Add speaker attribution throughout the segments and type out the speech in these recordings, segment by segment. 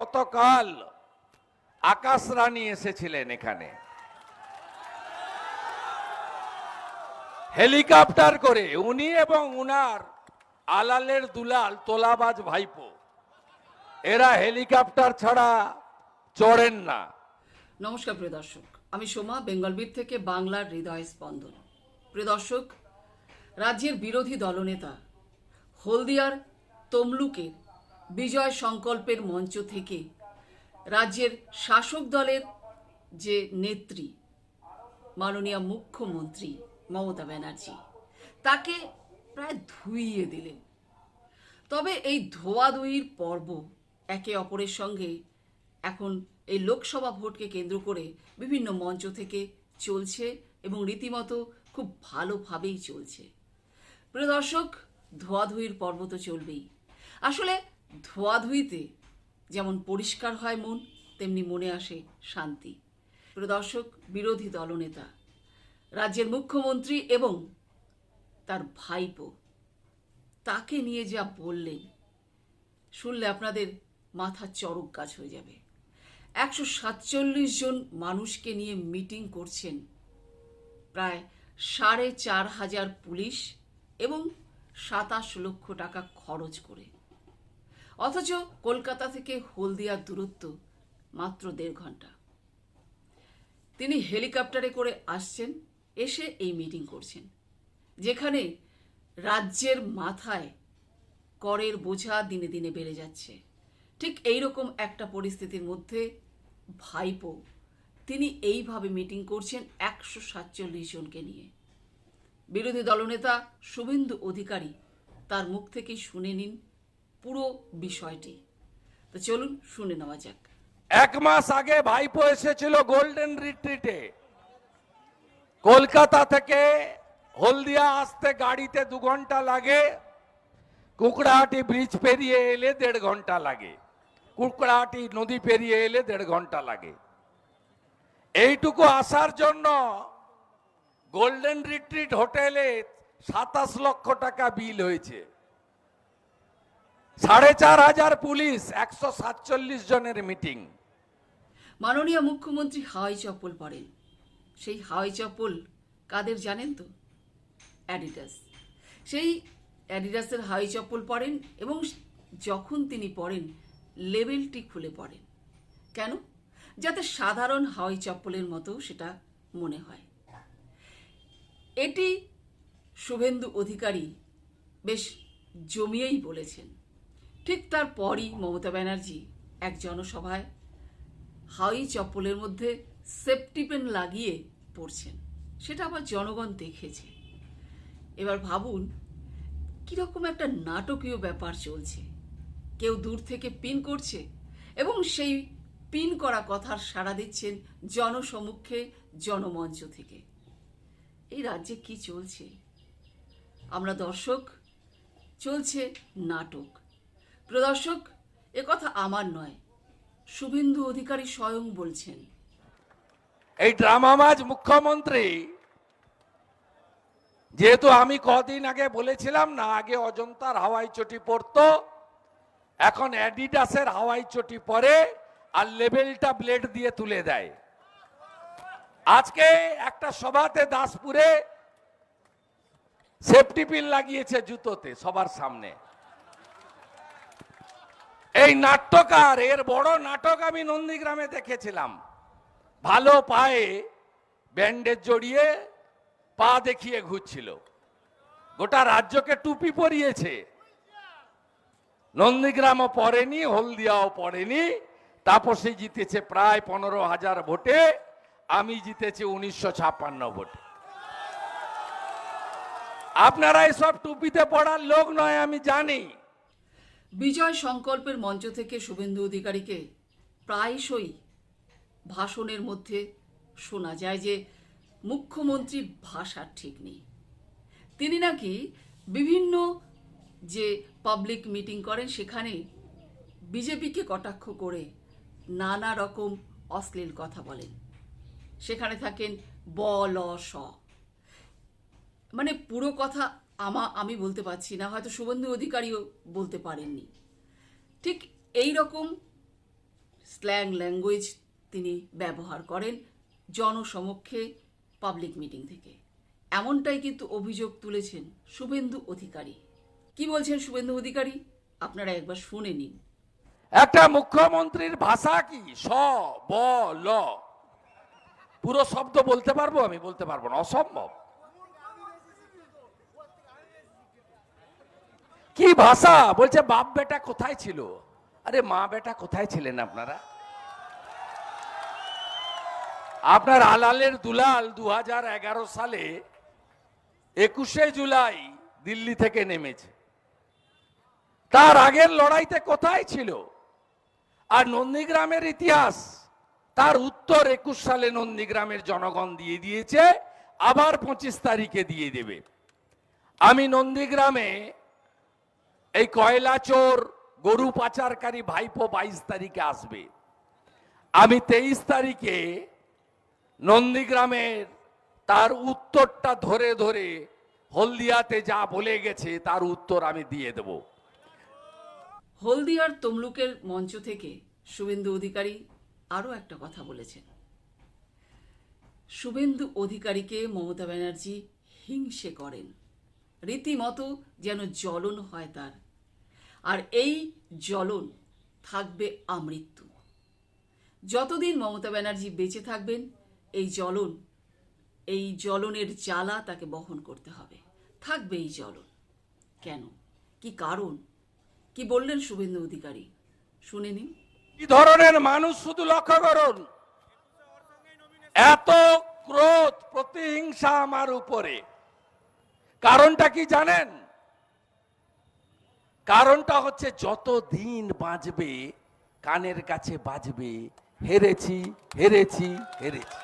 Speaker 1: গতকাল আকাশ রানী এসেছিলেন এখানে। হেলিকপ্টার করে উনি এবং উনার আলালের দুলাল, তোলাবাজ ভাইপো, এরা হেলিকপ্টার ছাড়া চড়েন না।
Speaker 2: নমস্কার প্রিয় দর্শক, আমি সোমা বেঙ্গলবিট থেকে বাংলার হৃদয় স্পন্দন। প্রিয় দর্শক, রাজ্যের বিরোধী দলনেতা হলদিয়ার তমলুকের বিজয় সংকল্পের মঞ্চ থেকে রাজ্যের শাসক দলের যে নেত্রী, মাননীয় মুখ্যমন্ত্রী মমতা ব্যানার্জি, তাকে প্রায় ধুইয়ে দিলেন। তবে এই ধোয়াধুয়ির পর্ব একে অপরের সঙ্গে এখন এই লোকসভা ভোটকে কেন্দ্র করে বিভিন্ন মঞ্চ থেকে চলছে এবং রীতিমতো খুব ভালোভাবেই চলছে। প্রিয় দর্শক ধোয়াধুয়ির পর্ব তো চলবেই। আসলে ধোয়াধুয়িতে যেমন পরিষ্কার হয় মন, তেমনি মনে আসে শান্তি। প্রিয় দর্শক, বিরোধী দলনেতা, রাজ্যের মুখ্যমন্ত্রী এবং তার ভাইপো, তাকে নিয়ে যা বললেন, শুনলে আপনাদের মাথা চরক গাছ হয়ে যাবে। একশো সাতচল্লিশ জন মানুষকে নিয়ে মিটিং করছেন প্রায় সাড়ে চার হাজার পুলিশ এবং সাতাশ লক্ষ টাকা খরচ করে। অথচ কলকাতা থেকে হলদিয়ার দূরত্ব মাত্র দেড় ঘণ্টা। তিনি হেলিকপ্টারে করে আসছেন, এসে এই মিটিং করছেন, যেখানে রাজ্যের মাথায় করের বোঝা দিনে দিনে বেড়ে যাচ্ছে। ঠিক এই রকম একটা পরিস্থিতির মধ্যে ভাইপো তিনি এইভাবে মিটিং করছেন একশো সাতচল্লিশ জনকে নিয়ে। বিরোধী দলনেতা শুভেন্দু অধিকারী তার মুখ থেকেই শুনে নিন পুরো বিষয়টি। তো চলুন শুনে নেওয়া যাক।
Speaker 1: এক মাস আগে ভাইপো এসেছিল গোল্ডেন রিট্রিটে কলকাতা থেকে হলদিয়া আসতে গাড়িতে দু ঘণ্টা লাগে। কুকড়াহাটি ব্রিজ পেরিয়ে এলে দেড় ঘণ্টা লাগে। কুকড়াহাটি নদী পেরিয়ে এলে দেড় ঘণ্টা লাগে। এইটুকু আসার জন্য গোল্ডেন রিট্রিট হোটেলে সাতাশ লক্ষ টাকা বিল হয়েছে। সাড়ে চার হাজার পুলিশ, একশো সাতচল্লিশ জনের মিটিং।
Speaker 2: মাননীয় মুখ্যমন্ত্রী হাওয়াই চপ্পল পরেন। সেই হাওয়াই চপ্পল কাদের জানেন তো? অ্যাডিডাস। সেই অ্যাডিডাসের হাওয়াই চপ্পল পরেন এবং যখন তিনি পরেন, লেবেলটি খুলে পড়েন। কেন? যাতে সাধারণ হাওয়াই চপ্পলের মতো সেটা মনে হয়। এটি শুভেন্দু অধিকারী বেশ জমিয়েই বলেছেন। ঠিক তারপরই মমতা ব্যানার্জি এক জনসভায় হাওয়াই চপ্পলের মধ্যে সেফটি পেন লাগিয়ে পড়ছেন। সেটা আবার জনগণ দেখেছে। এবার ভাবুন, কীরকম একটা নাটকীয় ব্যাপার চলছে। কেউ দূর থেকে পিন করছে এবং সেই পিন করা কথার সাড়া দিচ্ছেন জনসমক্ষে, জনমঞ্চ থেকে। এই রাজ্যে কি চলছে? আমরা দর্শক, চলছে নাটক। প্রদর্শক, এ কথা আমার নয়, শুভেন্দু অধিকারী স্বয়ং বলছেন।
Speaker 1: এই ড্রামাবাজ মুখ্যমন্ত্রী, যেহেতু আমি কদিন আগে বলেছিলাম না, আগে অজন্তার হাওয়াই চটি পরতো এখন অ্যাডিডাসের হাওয়াই চটি পরে আর লেবেলটা ব্লেড দিয়ে তুলে দেয়। আজকে একটা সভাতে দাসপুরে সেফটি পিন লাগিয়েছে জুতোতে সবার সামনে। এই নাট্যকার, এর বড় নাটক আমি নন্দীগ্রামে দেখেছিলাম। ভালো পায়ে ব্যান্ডেজ জড়িয়ে পা দেখিয়ে ঘুরছিল। গোটা রাজ্যকে টুপি পরিয়েছে। নন্দীগ্রামও পড়েনি, হলদিয়াও পড়েনি। তাপসে জিতেছে প্রায় পনেরো হাজার ভোটে। আমি জিতেছি উনিশশো ছাপ্পান্ন ভোটে। আপনারা এসব টুপিতে পড়ার লোক নয়, আমি জানি।
Speaker 2: বিজয় সংকল্পের মঞ্চ থেকে শুভেন্দু অধিকারীকে প্রায়শই ভাষণের মধ্যে শোনা যায় যে মুখ্যমন্ত্রী ভাষার ঠিক নেই। তিনি নাকি বিভিন্ন যে পাবলিক মিটিং করেন, সেখানে বিজেপিকে কটাক্ষ করে নানা রকম অশ্লীল কথা বলেন। সেখানে থাকেন ব, ল, স। মানে পুরো কথা আমা, আমি বলতে পারছি না, হয়তো শুভেন্দু অধিকারীও বলতে পারেননি। ঠিক এই রকম স্ল্যাং ল্যাঙ্গুয়েজ তিনি ব্যবহার করেন জনসমক্ষে পাবলিক মিটিং থেকে। এমনটাই কিন্তু অভিযোগ তুলেছেন শুভেন্দু অধিকারী। কি বলছেন শুভেন্দু অধিকারী? আপনারা একবার শুনে নিন।
Speaker 1: একটা মুখ্যমন্ত্রীর ভাষা কি? স, ব, ল। পুরো শব্দ বলতে পারব? আমি বলতে পারব না। অসম্ভব। কি ভাষা? বলছে, বাপ বেটা কোথায় ছিল? আরে, মা বেটা কোথায় ছিলেন আপনারা? আপনার আলালের দুলাল দুহাজার এগারো সালে একুশে জুলাই দিল্লি থেকে নেমেছে। তার আগের লড়াইতে কোথায় ছিল? আর নন্দীগ্রামের ইতিহাস তার উত্তর একুশ সালে নন্দীগ্রামের জনগণ দিয়ে দিয়েছে, আবার পঁচিশ তারিখে দিয়ে দেবে। আমি নন্দীগ্রামে এই কয়লা চোর গরু পাচারকারী ভাইপো বাইশ তারিখে আসবে। আমি তেইশ তারিখে নন্দীগ্রামের তার উত্তরটা ধরে ধরে হলদিয়াতে যা বলে গেছে তার উত্তর আমি দিয়ে দেবো।
Speaker 2: হলদিয়ার তমলুকের মঞ্চ থেকে শুভেন্দু অধিকারী আরও একটা কথা বলেছেন। শুভেন্দু অধিকারীকে মমতা ব্যানার্জি হিংসে করেন। রীতিমতো যেন জ্বলন হয় তার। আর এই জ্বলন থাকবে আমৃত্যু। যতদিন মমতা ব্যানার্জি বেঁচে থাকবেন, এই জ্বলন, এই জ্বলনের জ্বালা তাকে বহন করতে হবে। থাকবে এই জ্বলন। কেন? কি কারণ? কি বললেন শুভেন্দু অধিকারী? শুনে নিন।
Speaker 1: কি ধরনের মানুষ শুধু লক্ষ্য করুন? এত ক্রোধ, প্রতিহিংসা আমার উপরে। কারণটা কি জানেন? কারণটা হচ্ছে যত দিন বাঁচবে, কানের কাছে বাজবে, হেরেছি হেরেছি হেরেছি।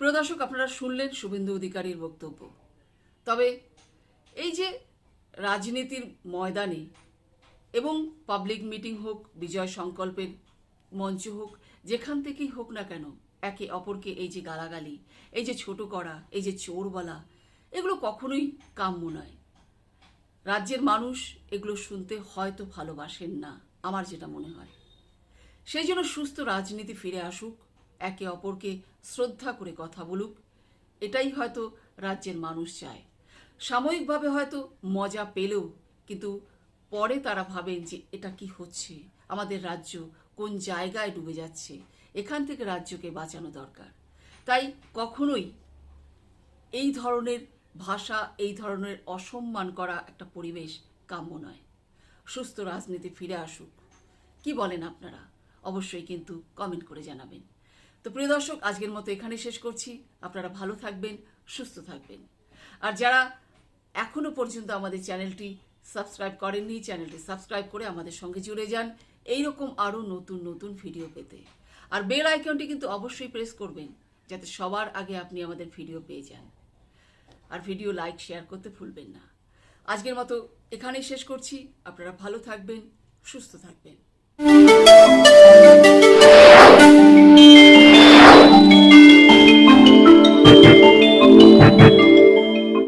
Speaker 2: প্রদর্শক আপনারা শুনলেন শুভেন্দু অধিকারীর বক্তব্য। তবে এই যে রাজনীতির ময়দানে এবং পাবলিক মিটিং হোক, বিজয় সংকল্পের মঞ্চ হোক, যেখান থেকেই হোক না কেন, একে অপরকে এই যে গালাগালি, এই যে ছোট করা, এই যে চোর বলা এগুলো কখনোই কাম্য নয়। রাজ্যের মানুষ এগুলো শুনতে হয়তো ভালোবাসেন না, আমার যেটা মনে হয়। সেই জন্য সুস্থ রাজনীতি ফিরে আসুক, একে অপরকে শ্রদ্ধা করে কথা বলুক, এটাই হয়তো রাজ্যের মানুষ চায়। সাময়িকভাবে হয়তো মজা পেলেও, কিন্তু পরে তারা ভাবেন যে এটা কি হচ্ছে, আমাদের রাজ্য কোন জায়গায় ডুবে যাচ্ছে, এখান থেকে রাজ্যকে বাঁচানো দরকার। তাই কখনোই এই ধরনের ভাষা এই ধরনের অসম্মান করা একটা পরিবেশ কাম্য নয়। সুস্থ রাজনীতি ফিরে আসুক। কি বলেন আপনারা? অবশ্যই কিন্তু কমেন্ট করে জানাবেন। তো প্রিয় দর্শক, আজকের মতো এখানে শেষ করছি। আপনারা ভালো থাকবেন, সুস্থ থাকবেন। আর যারা এখনও পর্যন্ত আমাদের চ্যানেলটি সাবস্ক্রাইব করেননি, চ্যানেলটি সাবস্ক্রাইব করে আমাদের সঙ্গে জুড়ে যান। এইরকম আরও নতুন নতুন ভিডিও পেতে। আর বেল আইকনটি কিন্তু অবশ্যই প্রেস করবেন, যাতে সবার আগে আপনি আমাদের ভিডিও পেয়ে যান। আর ভিডিও লাইক শেয়ার করতে ভুলবেন না। আজকের মতো এখানেই শেষ করছি। আপনারা ভালো থাকবেন, সুস্থ থাকবেন।